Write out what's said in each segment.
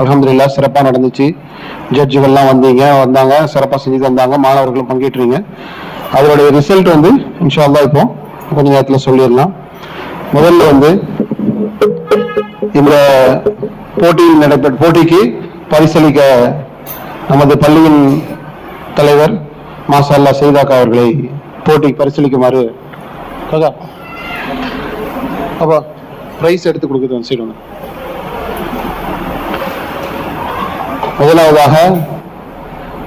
அலமதுல்லா சிறப்பாக நடந்துச்சு. ஜட்ஜுகள்லாம் வந்தீங்க வந்தாங்க சிறப்பாக செஞ்சு தந்தாங்க மாணவர்களும் பங்கேற்றீங்க. அதோடைய ரிசல்ட் வந்து இன்ஷா அல்லாஹ் இப்போ கொஞ்ச நேரத்தில் சொல்லிடலாம். முதல்ல வந்து இந்த போட்டியில் நடைபெற்ற போட்டிக்கு பரிசளிக்க நமது பள்ளியின் தலைவர் மாசல்லா அல்லாஹ் செய்தாக்கா அவர்களை போட்டிக்கு பரிசளிக்குமாறு அப்போ அப்பா எடுத்து கொடுக்குறது வந்து சைடு முதலாவதாக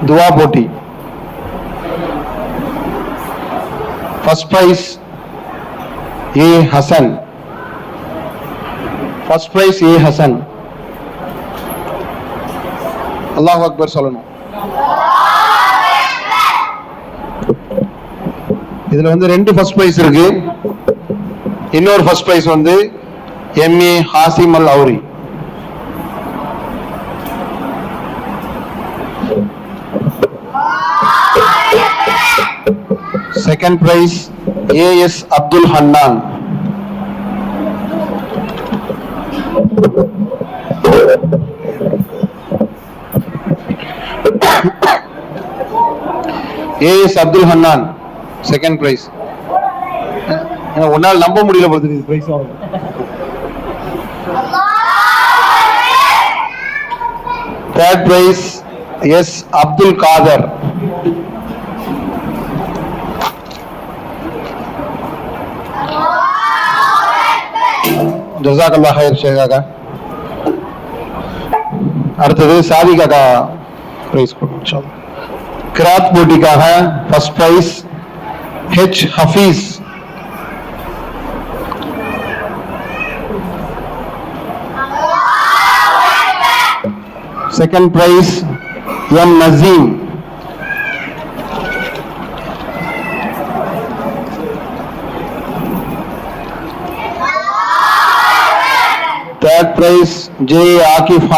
துவா போட்டி. First prize A Hasan first prize A Hasan அல்லாஹ் அக்பர் சொல்லணும். இதுல வந்து ரெண்டு ஃபர்ஸ்ட் பிரைஸ் இருக்கு. இன்னொரு ஃபர்ஸ்ட் பிரைஸ் வந்து M A Hashim Al Auri second prize A S Abdul Hannan A S Abdul Hannan second prize உன்னால் நம்ப முடியல பொறுத்து இது prize third prize S Abdul Khader ஜசாக் அல்லா ஹயர் ஷேகாக்கா அடுத்தது சாதி காக்கா பிரைஸ் கொடுக்கும் கிராத் போட்டிக்காக first prize H Hafeez second prize M Naseem third prize J Aqib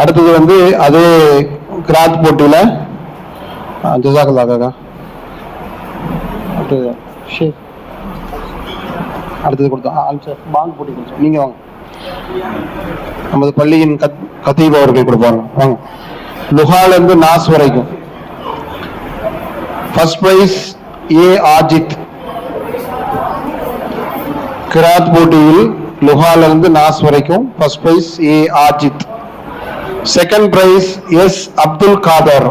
அடுத்தது வந்து அதே கிராத் போட்டியில ஜசாக்கல்லா காக்கா. அடுத்தது ஷேக். அடுத்தது கொடுத்தோம் ஆல்சர் பாங் போட்டி கொடுத்தோம். நீங்க வாங்க. நமது பள்ளியின் கத் கத்தீப் அவர்கள் கொடுப்பாங்க. வாங்க. லுஹால இருந்து நாஸ் வரைக்கும். ஃபர்ஸ்ட் பிரைஸ் ஏ ஆஜித் கிராத் போட்டியில் லுஹால இருந்து நாஸ் வரைக்கும் first prize A Ajid second prize S Abdul Khader.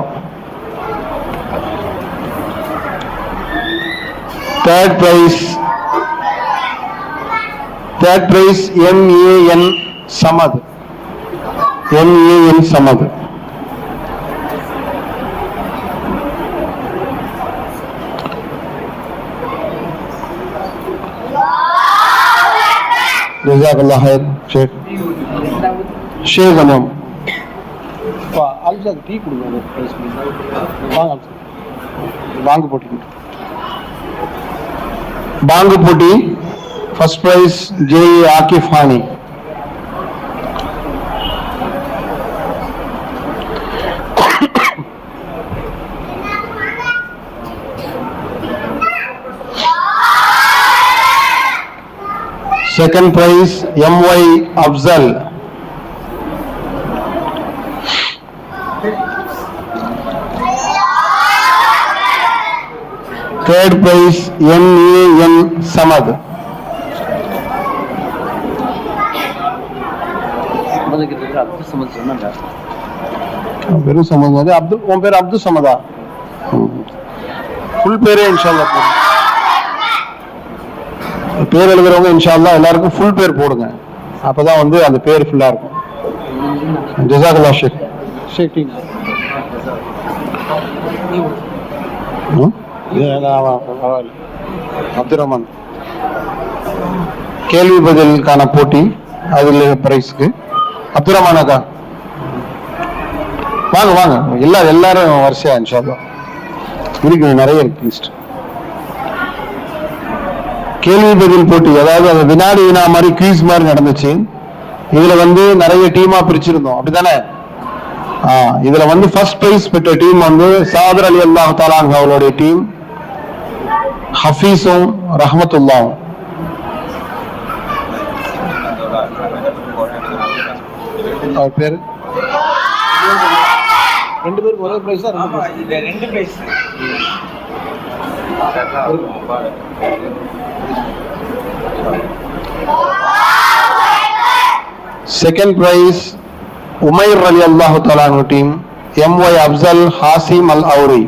Third prize third prize M A N Samad. M A N Samad ஜசாக்கல்லா ஹைர் ஷேக் ஷேக் அமம் அல்சா டீ கொடுங்க வாங்க வாங்க போட்டி பாங்கு போட்டி first prize J Aqib Hani second prize M Y Afzal third prize N A N Samad Abdul Samad சொன்னாங்க வெறும் சமத் வந்து அப்துல் உன் பேர் எழுதுறவங்க இன்ஷால்லா எல்லாருக்கும் ஃபுல் பேர் போடுங்க. அப்பதான் வந்து அந்த பேர் ஃபுல்லா இருக்கும். ஜசாகல்லா ஷேக். ஷேக். அப்துல் ரஹ்மான் கேள்வி பதிலுக்கான போட்டி அதில் பிரைஸ்க்கு அப்துல் ரஹ்மான் அக்கா. வாங்க வாங்க. எல்லா எல்லாரும் வரிசையா இன்ஷால்லா இருக்கு நிறைய இருக்கு லிஸ்ட் கேள்வி பதில் போட்டி. அதாவது அந்த வினாடி வினா மாதிரி குயிஸ் மாதிரி நடந்துச்சு. இதுல வந்து நிறைய டீமா பிரிச்சிருந்தோம். அப்படிதானே ஆ, இதுல வந்து ஃபர்ஸ்ட் பிரைஸ் பெற்ற டீம் வந்து சாதர் அலி அல்லாஹ் தாலான் அவர்களுடைய டீம் ஹஃபீஸும் ரஹமத்துல்லாவும் அவர் பேரு? ரெண்டு பேருக்கு ஒரே பிரைஸ் தான் ரெண்டு prize second prize Umair Ali அல்லாஹு தாலான் team M Y Afzal Hashim Al Auri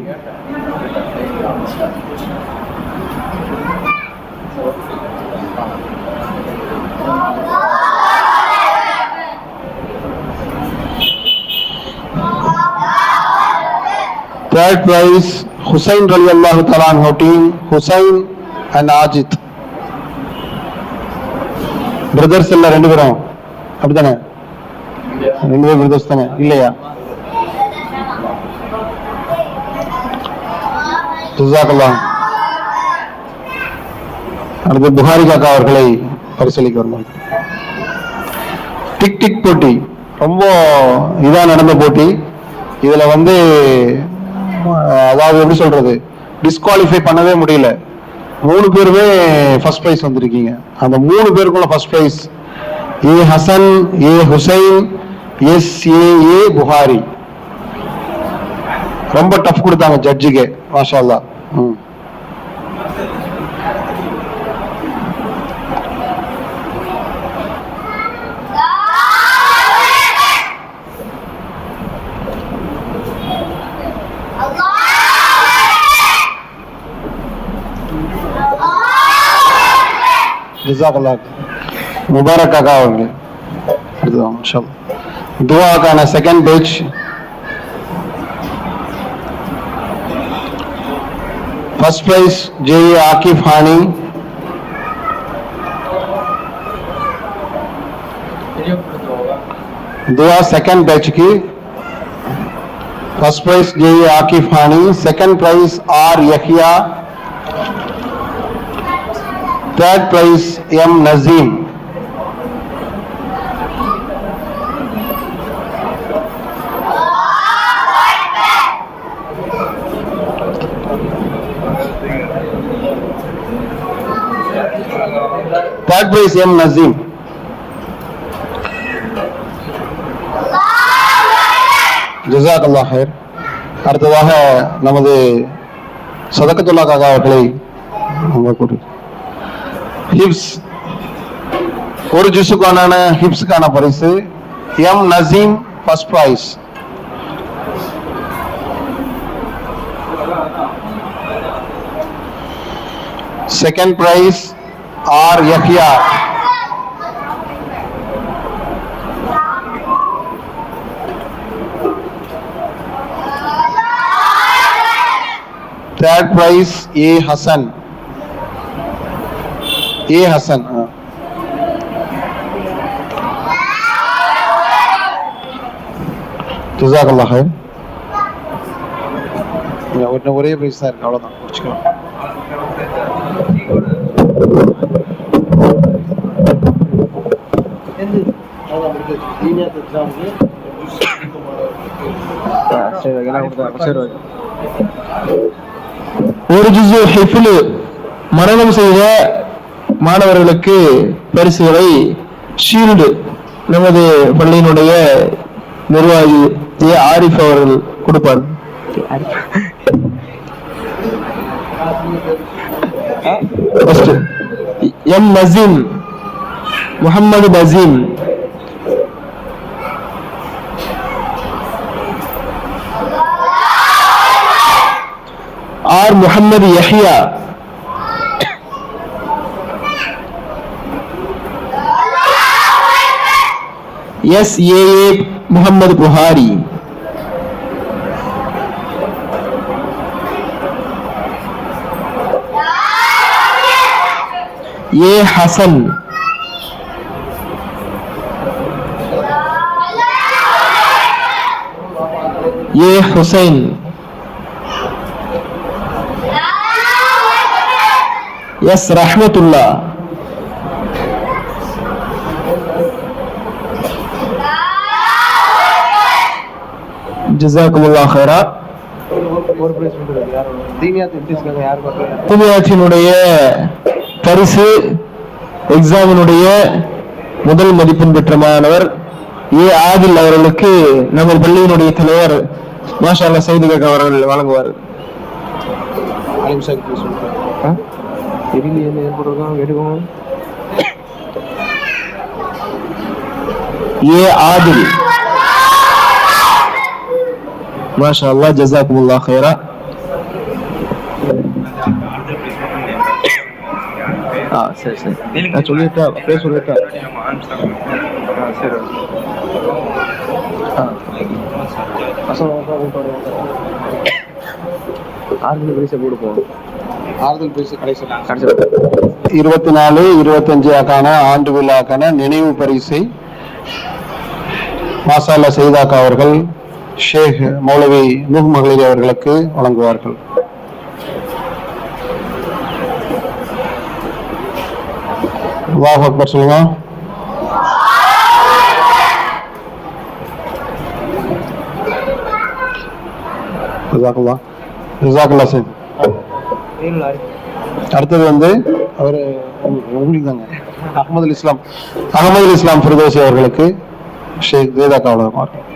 Third prize, Hussain radiallahu அல்லாஹு anhu team, Hussain and Ajid brothers இல்ல ரெண்டு பேரும் அப்படித்தானே ரெண்டு பேரும் பிரதர்ஸ் தானே இல்லையா ஜிசாக்கலாம் அடுத்து புகாரி காக்கா அவர்களை பரிசீலிக்க வருமாறு டிக் டிக் போட்டி. ரொம்ப இதா நடந்த போட்டி. இதுல வந்து அதாவது எப்படி சொல்றது? டிஸ்குவாலிஃபை பண்ணவே முடியல. மூணு பேருமே ஃபர்ஸ்ட் ப்ரைஸ் வந்திருக்கீங்க. அந்த மூணு பேருக்குள்ள first prize A Hasan A Hussain S A A Bukhari. ரொம்ப டஃப் கொடுத்தாங்க ஜட்ஜுக்கு மாஷா அல்லா ம். जजाकल्लाक मुबारक काका होंगे दुआ का ना second batch first prize J Aqif Hani दुआ सेकंड बैच की first prize J Aqif Hani second prize R Yahya third prize M Najeem third prize M Najeem ஜசாக் அல்லாஹ் ஹைர் அடுத்ததாக நமது சதக்கத்துல்லா காக்கா அவர்களை நம்ம கூட்டு ஹிப்ஸ் ஒரு ஜூஸுக்கான ஹிப்ஸுக்கான பரிசு M Naseem first prize second prize R Yahya third prize A Hassan. A Hasan हाँ. ஜசாக்கல்லா ஒரே ஒரே பிரைஸ் தான் இருக்கு அவ்வளோதான் முடிச்சுக்கலாம். ஒரு ஜுசு ஹிஃபுலு மரணம் செய்த மாணவர்களுக்கு பரிசுகளை ஷீல்டு நமது பள்ளியினுடைய நிர்வாகி ஏ ஆரிஃப் அவர்கள் கொடுப்பார். M Naseem Mohammed Naseem R Mohammed Yahya S A A Mohammed Bukhari A Hasan A Hussain S Rahmatullah ஜிசாக்குமுல்லா ஹைரா ஒரு பிரைஸ் பண்ணுறது யாரோட தீனியாத் எம்டிஸ்க்காக யார் பார்க்குறாங்க பரிசு எக்ஸாமினுடைய முதல் மதிப்பெண் பெற்ற மாணவர் ஏ. ஆதில் அவர்களுக்கு நமது பள்ளியினுடைய தலைவர் மாஷா அல்லா சைது அவர்கள் வழங்குவார். ஏ. ஆதில் மாஷா அல்லா ஜசாக்குமுல்லா ஹைரா ஆ சரி சரி நான் சொல்லிட்டா அப்படியே சொல்லிட்டா ஆ சரி ஆ ஆறு பரிசை கொடுப்போம் ஆறுதல் பிரைஸ் கடைசி கடைசி இருபத்தி நாலு இருபத்தஞ்சுக்கான ஆண்டு விழாக்கான நினைவு பரிசை மாசாலா செய்தாக்கா அவர்கள் ஷேக் மௌலவி நூஹ் மகளிர் அவர்களுக்கு வழங்குவார்கள். அல்லாஹ் அக்பர் சொல்லுங்க. ஜசாக்குல்லா அடுத்தது வந்து அவர் உங்களுக்கு தாங்க அகமது இஸ்லாம். அகமது இஸ்லாம் ஃபிர்தோசி அவர்களுக்கு ஷேக் வேதா காவலர் பரிசை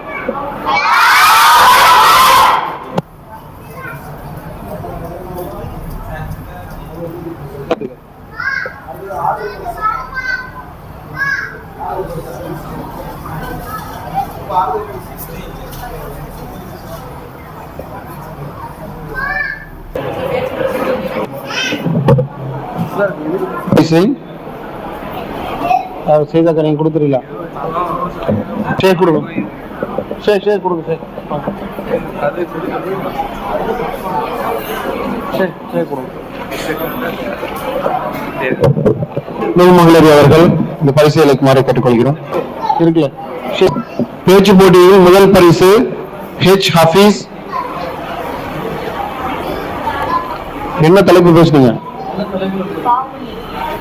அவர் செய்தாக்கா நீங்க கொடுத்துருங்களா ஷேக் கொடுங்க. ஷேக் ஷேக் கொடுங்க ஷேக் ஷேக் ஷேக் கொடுங்க. மகளரி அவர்கள் இந்த பரிசை அளிக்குமாறு கேட்டுக்கொள்கிறோம். இருக்குல்ல. பேச்சு போட்டியில் முதல் பரிசு ஹெச் ஹஃபீஸ். என்ன தலைப்பு பேசுனீங்க?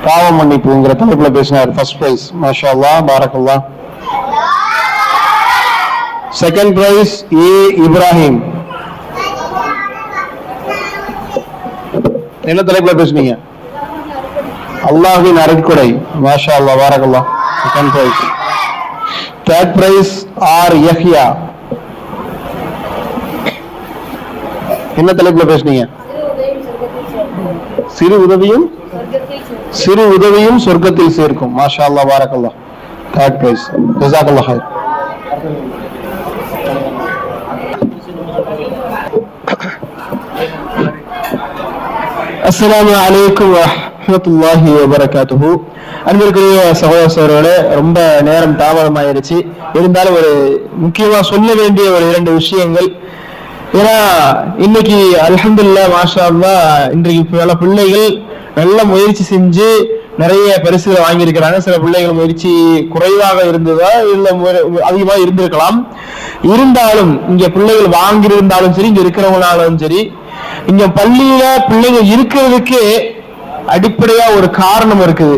பாவ மன்னிப்புங்கிற தலைப்புல பேசினார். ஃபர்ஸ்ட் பிரைஸ் மாஷா அல்லாஹ் பாரக்கல்லா second prize A Ibrahim e. என்ன தலைப்புல பேசுனீங்க? அல்லாஹின் அரைக்குடை மாஷா அல்லா பாரக்கல்லா second prize third prize R Yahya என்ன தலைப்புல பேசுனீங்க? சிறு உதவியும் சிறு உதவியும் சொர்க்கத்தில் சேர்க்கும். மாஷா அல்லா பாரக்கல்லாஹ். தேர்ட் பிரைஸ் ஜசாக்கல்லா ஹாய் அஸ்லாம் அலைக்கும் வரமத்துல்லாஹி வபரகாத்துஹு. அன்பிற்குரிய சகோதர சகோதரர்களே ரொம்ப நேரம் தாமதமாயிருச்சு. இருந்தாலும் ஒரு முக்கியமா சொல்ல வேண்டிய ஒரு இரண்டு விஷயங்கள். ஏன்னா இன்னைக்கு அலமதுல்லா மாஷா இன்றைக்கு பல பிள்ளைகள் நல்ல முயற்சி செஞ்சு நிறைய பரிசுகளை வாங்கியிருக்கிறாங்க. சில பிள்ளைகள் முயற்சி குறைவாக இருந்ததா? இல்ல அதிகமாக இருந்திருக்கலாம். இருந்தாலும் இங்க பிள்ளைகள் வாங்கியிருந்தாலும் சரி இங்க இருக்கிறவங்களாலும் சரி இங்க பள்ளியில பிள்ளைங்க இருக்கிறதுக்கு அடிப்படையா ஒரு காரணம் இருக்குது.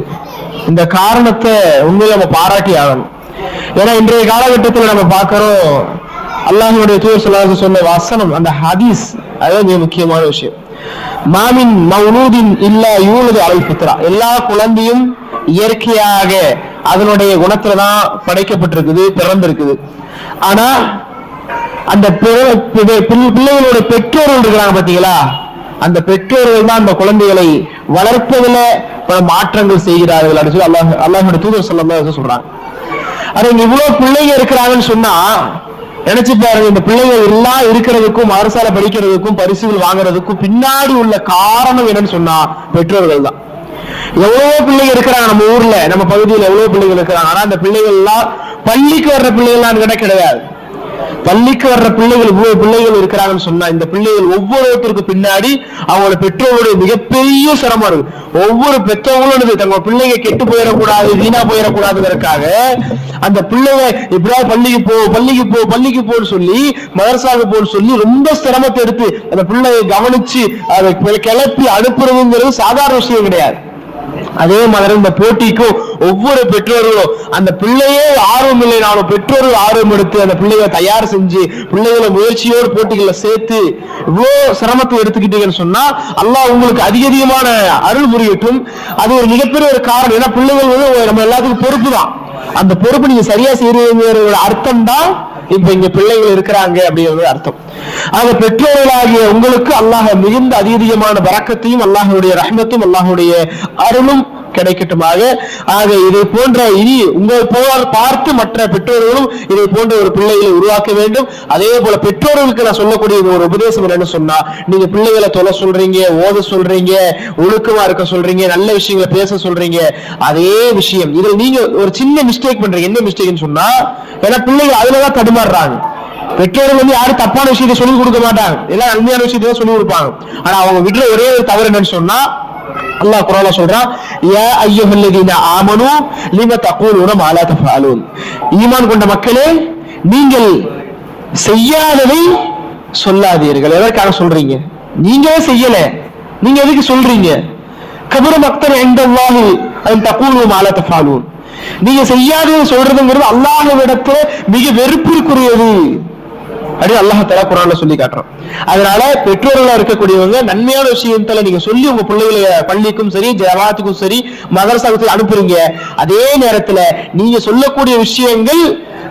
இந்த காரணத்தை உண்மையில நம்ம பாராட்டி ஆகணும். ஏன்னா இன்றைய காலகட்டத்தில் நம்ம பார்க்கிறோம் அல்லாஹ்வுடைய தூர் சொல்லாத சொன்ன வசனம் அந்த ஹதீஸ் அதுதான் மிக முக்கியமான விஷயம். மாமின் மௌலூதின் இல்லா யூனது அலை பித்ரா எல்லா குழந்தையும் இயற்கையாக அதனுடைய குணத்துல தான் படைக்கப்பட்டிருக்குது பிறந்திருக்குது. ஆனா அந்த பிள்ளைகளோட பெற்றோர்கள் இருக்கிறாங்க பாத்தீங்களா? அந்த பெற்றோர்கள் தான் அந்த குழந்தைகளை வளர்ப்பதில் பல மாற்றங்கள் செய்கிறார்கள் அப்படின்னு சொல்லி அல்லாஹ் அல்லாஹோட தூதர் சொல்லம் சொல்றாங்க. அது இவ்வளவு பிள்ளைங்க இருக்கிறாங்கன்னு சொன்னா நினைச்சு பாருங்க இந்த பிள்ளைங்க எல்லாம் இருக்கிறதுக்கும் அரசால படிக்கிறதுக்கும் பரிசுகள் வாங்குறதுக்கும் பின்னாடி உள்ள காரணம் என்னன்னு சொன்னா பெற்றோர்கள் தான். எவ்வளவோ பிள்ளைங்க இருக்கிறாங்க நம்ம ஊர்ல நம்ம பகுதியில் எவ்வளவு பிள்ளைகள் இருக்கிறாங்க. ஆனா அந்த பிள்ளைகள் எல்லாம் பள்ளிக்கு வர்ற பிள்ளைகள் கிடையாது. பள்ளிக்கு வர்ற பிள்ளைகள் இவ்வளவு பிள்ளைகள் இருக்கிறாங்கன்னு சொன்னா இந்த பிள்ளைகள் ஒவ்வொருத்தருக்கு பின்னாடி அவங்களோட பெற்றோருடைய மிகப்பெரிய சிரமம் இருக்கு. ஒவ்வொரு பெற்றவங்களும் தங்க பிள்ளைங்க கெட்டு போயிடக்கூடாது வீணா போயிடக்கூடாதுங்கிறதுக்காக அந்த பிள்ளைங்க எப்படியாவது பள்ளிக்கு போ பள்ளிக்கு போ பள்ளிக்கு போன்னு சொல்லி மதரசாவுக்கு போன்னு சொல்லி ரொம்ப சிரமத்தை எடுத்து அந்த பிள்ளையை கவனிச்சு அதை கிளப்பி அனுப்புறதுங்கிறது சாதாரண விஷயம் கிடையாது. அதே மாதிரி இந்த போட்டிக்கும் ஒவ்வொரு பெற்றோர்களும் அந்த பிள்ளையே ஆர்வம் இல்லைனாலும் பெற்றோர்கள் ஆர்வம் எடுத்து அந்த பிள்ளைகளை தயார் செஞ்சு பிள்ளைகளை முயற்சியோடு போட்டிகளை சேர்த்து இவ்வளோ சிரமத்தை எடுத்துக்கிட்டீங்கன்னு சொன்னா அல்லாஹ் உங்களுக்கு அதிக அதிகமான அருள் புரியட்டும். அது ஒரு மிகப்பெரிய ஒரு காரணம். ஏன்னா பிள்ளைகள் வந்து நம்ம எல்லாத்துக்கும் பொறுப்பு தான். அந்த பொறுப்பு நீங்க சரியா செய்யறதுங்கிற அர்த்தம் தான் இப்ப இங்க பிள்ளைகள் இருக்கிறாங்க அப்படிங்கிறது அர்த்தம். ஆக பெற்றோர்களாகிய உங்களுக்கு அல்லாஹ் மிகுந்த அதிகமான பறக்கத்தையும் அல்லாஹனுடைய ரஹ்மத்தும் அல்லாஹுடைய அருளும் கிடைக்கட்டுமாக. ஆக இதை போன்ற இனி உங்கள் போவார் பார்த்து மற்ற பெற்றோர்களும் இதை போன்ற ஒரு பிள்ளைகளை உருவாக்க வேண்டும். அதே போல பெற்றோர்களுக்கு நான் சொல்லக்கூடிய ஒரு உபதேசம் என்னன்னு சொன்னா நீங்க பிள்ளைகளை தொலை சொல்றீங்க ஓத சொல்றீங்க ஒழுக்கமா இருக்க சொல்றீங்க நல்ல விஷயங்களை பேச சொல்றீங்க. அதே விஷயம். இதில் நீங்க ஒரு சின்ன மிஸ்டேக் பண்றீங்க. என்ன மிஸ்டேக்னு சொன்னா ஏன்னா பிள்ளைகள் அதுலதான் தடுமாறுறாங்க. பெற்றோர்கள் வந்து யாரும் தப்பான விஷயத்தை சொல்லிக் கொடுக்க மாட்டாங்க. எல்லாம் நன்மையான விஷயத்தை தான் சொல்லிக் கொடுப்பாங்க. ஆனா அவங்க விடுற ஒரே ஒரு தவறு என்னன்னு சொன்னா அல்லாஹ் குரான சொல்றான் யா அய்யுஹல்லதீன ஆமனு லிம தகூலுன மா லா தஃஅலூன் ஈமான் கொண்ட மக்களே நீங்கள் செய்யாததை சொல்லாதீர்கள். எதற்காக சொல்றீங்க? நீங்களே செய்யல. நீங்க எதுக்கு சொல்றீங்க? கபர மக்தர் எந்தல்லாஹு அதன் தகூலு மா லா தஃஅலூன் நீங்க செய்யாததை சொல்றதுங்கிறது அல்லாஹ்விடத்துல மிக வெறுப்பிற்குரியது. அப்படி அல்லாஹ் தலா குரான்ல சொல்லி காட்டுறோம் அதனால பெற்றோர்களா இருக்கக்கூடியவங்க நன்மையான விஷயத்துல நீங்க சொல்லி உங்க பிள்ளைகளை பள்ளிக்கும் சரி ஜவாத்துக்கும் சரி மதரசாவுக்கு அனுப்புறீங்க. அதே நேரத்துல நீங்க சொல்லக்கூடிய விஷயங்கள்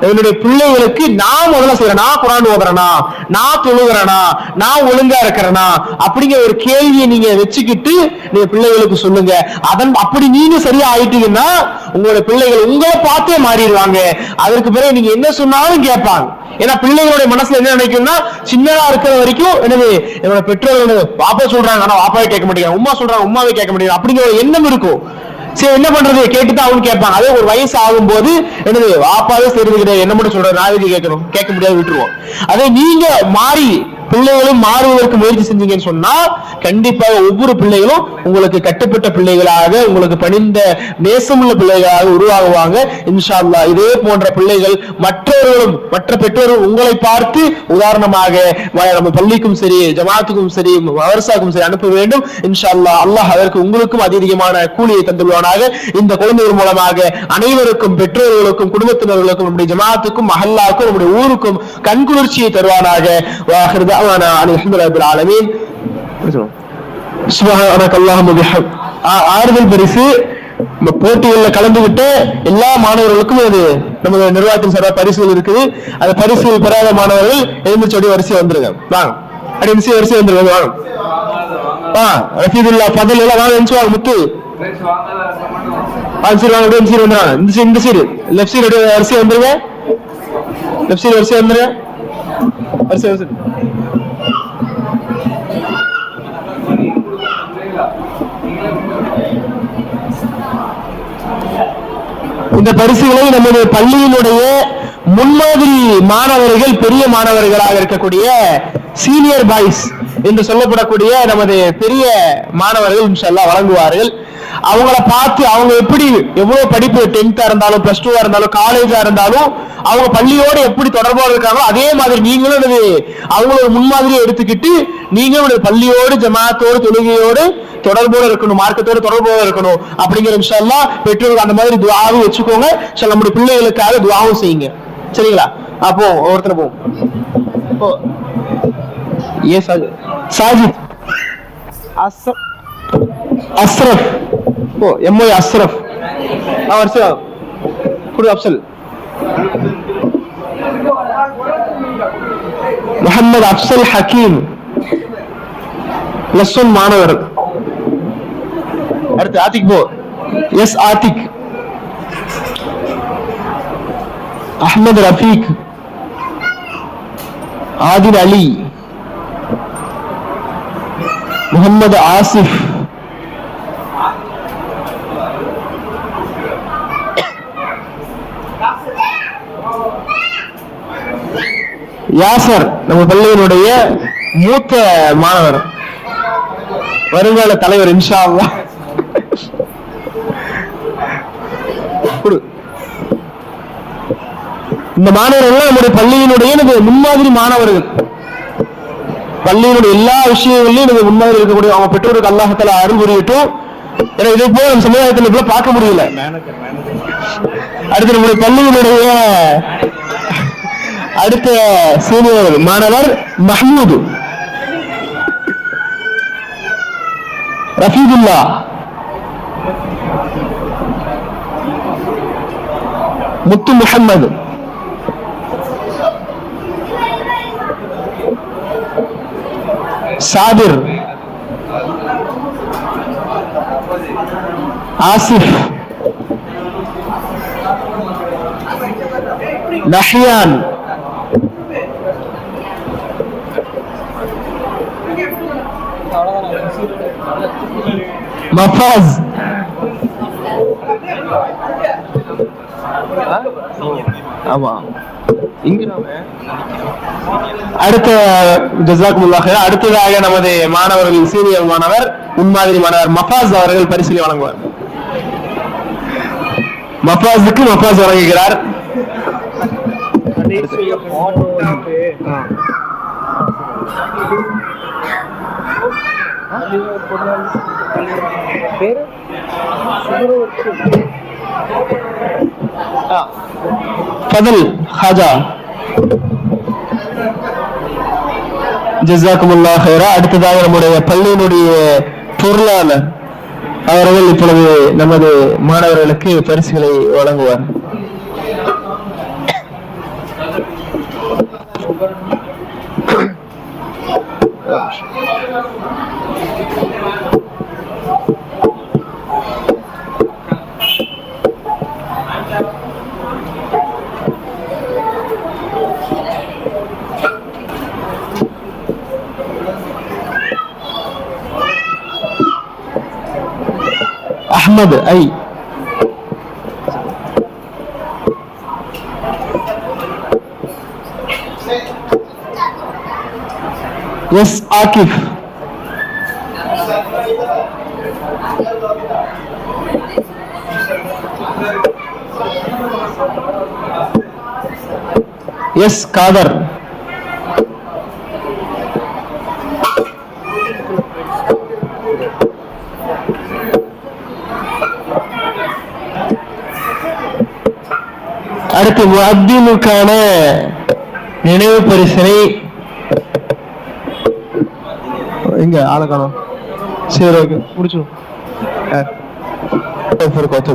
என்னுடைய பிள்ளைகளுக்கு நான் முதல்ல செய்யறேன் நான் குரான் ஓதுறேனா? நான் தொழுகிறேனா? நான் ஒழுங்கா இருக்கிறேனா? அப்படிங்கிற ஒரு கேள்வியை நீங்க வச்சுக்கிட்டு நீங்க பிள்ளைகளுக்கு சொல்லுங்க. அதன் அப்படி நீங்க சரியா ஆயிட்டீங்கன்னா உங்களோட பிள்ளைகள் உங்களை பார்த்தே மாறிடுவாங்க. அதற்கு பிறகு நீங்க என்ன சொன்னாலும் கேட்பாங்க. ஏன்னா பிள்ளைகளுடைய மனசுல என்ன நினைக்கும்னா சின்னதா இருக்கிற வரைக்கும் என்னது என்னோட பெற்றோர்கள் பாப்பா சொல்றாங்க. ஆனா பாப்பாவே கேட்க மாட்டேங்கிறாங்க உமா சொல்றாங்க உமாவே கேட்க மாட்டேங்கிறாங்க அப்படிங்கிற எண்ணம் இருக்கும். சரி என்ன பண்றது? கேட்டுதான் அவங்க கேட்பாங்க அதே ஒரு வயசு ஆகும்போது என்னது வாப்பாவே சரி என்ன மட்டும் சொல்ற நான் எதுக்கு கேட்கணும்? கேட்க முடியாது விட்டுருவோம். அதே நீங்க மாறி பிள்ளைகளும் மாறுவதற்கு முயற்சி செஞ்சீங்கன்னு சொன்னா கண்டிப்பாக ஒவ்வொரு பிள்ளைகளும் உங்களுக்கு கட்டுப்பட்ட பிள்ளைகளாக உங்களுக்கு பணிந்த நேசமுள்ள பிள்ளைகளாக உருவாகுவாங்க. இன்ஷா அல்லாஹ் இதே போன்ற பிள்ளைகள் மற்றவர்களும் மற்ற பெற்றோரும் உங்களை பார்த்து உதாரணமாக நம்ம பள்ளிக்கும் சரி ஜமாத்துக்கும் சரி மதரசாக்கும் சரி அனுப்ப வேண்டும். இன்ஷா அல்லாஹ் அதற்கு உங்களுக்கும் அதிகமான கூலியை தந்துள்ளவனாக இந்த குழந்தைகள் மூலமாக அனைவருக்கும் பெற்றோர்களுக்கும் குடும்பத்தினர்களுக்கும் நம்முடைய ஜமாத்துக்கும் மஹல்லாக்கும் நம்முடைய ஊருக்கும் கண்குளிர்ச்சியை தருவானாக. دعوانا عن الحمد لله رب العالمين. சுப்ஹானக அல்லாஹும்ம பிஹம் ஆ- ஆறுதல் பரிசு நம்ம போட்டிகளில் கலந்துகிட்ட எல்லா மாணவர்களுக்கும் அது நமது நிர்வாகத்தின் சார்பாக பரிசுகள் இருக்குது. அந்த பரிசுகள் பெறாத மாணவர்கள் எலுமிச்சோடி வரிசை வந்துருங்க. வாங்க அப்படி எம்சி வரிசை வந்துருங்க. வாங்க ஆ ரஃபீதுல்லா பதில் எல்லாம் வாங்க எம்சி வாங்க முத்து. ஆ சரி வாங்க அப்படியே எம்சி வந்துடுறாங்க இந்த சீர் இந்த சைடு லெஃப்ட் சைடு அப்படியே வரிசை வந்துருங்க. லெஃப்ட் சைடு வரிசை வந்துருங்க. வரிசை வரிசை இந்த பரிசுகளை நமது பள்ளியினுடைய முன்மாதிரி மாணவர்கள் பெரிய மாணவர்களாக இருக்கக்கூடிய சீனியர் பாய்ஸ் என்று சொல்லப்படக்கூடிய நமது பெரிய மாணவர்கள் இன்ஷல்லா வழங்குவார்கள். அவங்கள பார்த்து அவங்க எப்படி எவ்வளவு படிப்பு டென்த்தா இருந்தாலும் பிளஸ் டூவா இருந்தாலும் காலேஜா இருந்தாலும் அவங்க பள்ளியோட எப்படி தொடர்போடு இருக்காங்களோ அதே மாதிரி நீங்களும் என்னது அவங்களோட முன்மாதிரியை எடுத்துக்கிட்டு நீங்களும் உங்களுடைய பள்ளியோடு ஜமாத்தோடு தொழுகையோடு தொடர்போடு இருக்கணும் மார்க்கத்தோடு தொடர்போடு இருக்கணும் அப்படிங்கிற விஷயம் எல்லாம் பெற்றோர்கள் அந்த மாதிரி துவாவும் வச்சுக்கோங்க. சரி நம்முடைய பிள்ளைகளுக்காக துவாவும் செய்யுங்க. சரிங்களா? அப்போ ஒருத்தர் போவோம் ஏ சாஜித் சாஜித் அசம் அஸ்ரப் ஓ எம்ஓ அஸ்ரப் ஆ வருஷம் குடு அப்சல் முகமது அப்சல் ஹக்கீம் பிளஸ் ஒன் மாணவர் அடுத்து ஆத்திக் போ எஸ் ஆத்திக் அஹ்மது ரஃபீக் ஆதில் அலி முகமது ஆசிஃப் யாசர் நம்ம பள்ளியினுடைய மூத்த மாணவர். வருங்கால தலைவர் இன்ஷா அல்லா இந்த மாணவர்கள் நம்முடைய பள்ளியினுடைய நமது முன்மாதிரி மாணவர்கள். பள்ளியினுடைய எல்லா விஷயங்களையும் எனக்கு முன்மாதிரி இருக்கக்கூடிய அவங்க பெற்றோருக்கு அல்லாஹத்தால அருள் புரியட்டும். ஏன்னா இதை போல நம்ம சமுதாயத்தில் இப்ப பார்க்க முடியல. அடுத்து நம்முடைய பள்ளியினுடைய அடுத்த சீனியர் மாணவர் மஹமூது ரஃபீதுல்லா முத்து முஹம்மது சாபிர் ஆசிஃப் நஹ்யான் மஃபாஸ் ஆமா. அடுத்த. அடுத்ததாக நமது மாணவர்கள் சீனியர் மாணவர் முன்மாதிரி மாணவர் மஃபாஸ் அவர்கள் பரிசீலனை வழங்குவார். மஃபாஸுக்கு மஃபாஸ் வழங்குகிறார். ஃபதல் ஹாஜா. ஜசாக்குமுல்லாஹ் ஹைரா அடுத்ததாக நம்முடைய பள்ளியினுடைய பொருளாளர். அவர்கள் இப்பொழுது நமது மாணவர்களுக்கு பரிசுகளை வழங்குவார். Ahmed I S Aqif S Khader அடுத்து நினைவு பரிசனை எங்க ஆளை காணோம். சரி ஓகே. முடிச்சிடும் கத்த